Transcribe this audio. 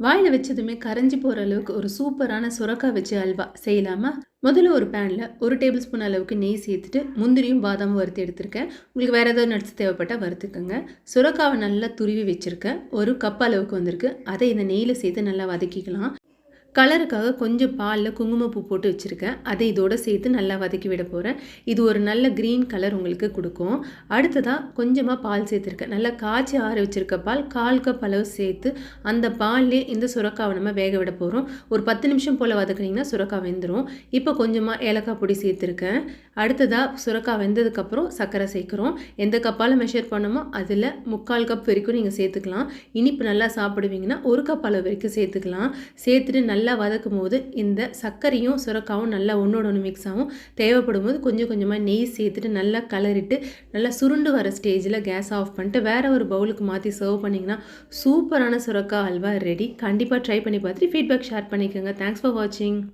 வாயில் வச்சதுமே கரைஞ்சி போகிற அளவுக்கு ஒரு சூப்பரான சுரக்காய் வச்சு அல்வா செய்யலாமா? முதல்ல ஒரு பேனில் ஒரு டேபிள் ஸ்பூன் அளவுக்கு நெய் சேர்த்துட்டு, முந்திரியும், பாதாமும் வறுத்து எடுத்திருக்கேன். உங்களுக்கு வேறு ஏதாவது நட்ஸ் தேவைப்பட்டா வறுத்துக்கோங்க சுரக்காவை நல்லா துருவி வச்சுருக்கேன் ஒரு கப் அளவுக்கு வந்திருக்கு. அதை இந்த நெய்யில் சேர்த்து நல்லா வதக்கிக்கலாம். கலருக்காக கொஞ்சம் பாலில் குங்குமப்பூ போட்டு வச்சுருக்கேன் அதை இதோட சேர்த்து நல்லா வதக்கி விட போகிறேன் இது ஒரு நல்ல க்ரீன் கலர் உங்களுக்கு கொடுக்கும் அடுத்ததாக கொஞ்சமாக பால் சேர்த்துருக்கேன். நல்லா காய்ச்சி ஆற வச்சிருக்க பால் 1/4 கப் அளவு சேர்த்து, அந்த பால்லே இந்த சுரக்காவை நம்ம வேக விட போகிறோம் ஒரு 10 நிமிஷம் போல் வதக்குனிங்கன்னா சுரக்காய் வெந்துடும் இப்போ கொஞ்சமாக ஏலக்காய் பொடி சேர்த்துருக்கேன். அடுத்ததாக சுரக்காய் வெந்ததுக்கப்புறம் சர்க்கரை சேர்க்குறோம் எந்த கப்பால் மெஷர் பண்ணோமோ அதில 3/4 கப் வரைக்கும் நீங்கள் சேர்த்துக்கலாம். இனிப்பு நல்லா சாப்பிடுவீங்கன்னா ஒரு கப் அளவு வரைக்கும் சேர்த்துக்கலாம். சேர்த்துட்டு நல்லா நல்லா வதக்கும்போது இந்த சர்க்கரையும், சுரக்காவும் நல்லா ஒன்றோட ஒன்று மிக்ஸ் ஆகும். தேவைப்படும்போது கொஞ்சம் கொஞ்சமாக நெய் சேர்த்துட்டு நல்லா கலரிட்டு, நல்லா சுருண்டு வர ஸ்டேஜில் கேஸ் ஆஃப் பண்ணிட்டு வேற ஒரு பவுலுக்கு மாற்றி சர்வ் பண்ணிங்கன்னா சூப்பரான சுரக்கா அல்வா ரெடி. கண்டிப்பாக ட்ரை பண்ணி பார்த்துட்டு ஃபீட்பேக் ஷேர் பண்ணிக்கோங்க தேங்க்ஸ் ஃபார் வாட்சிங்.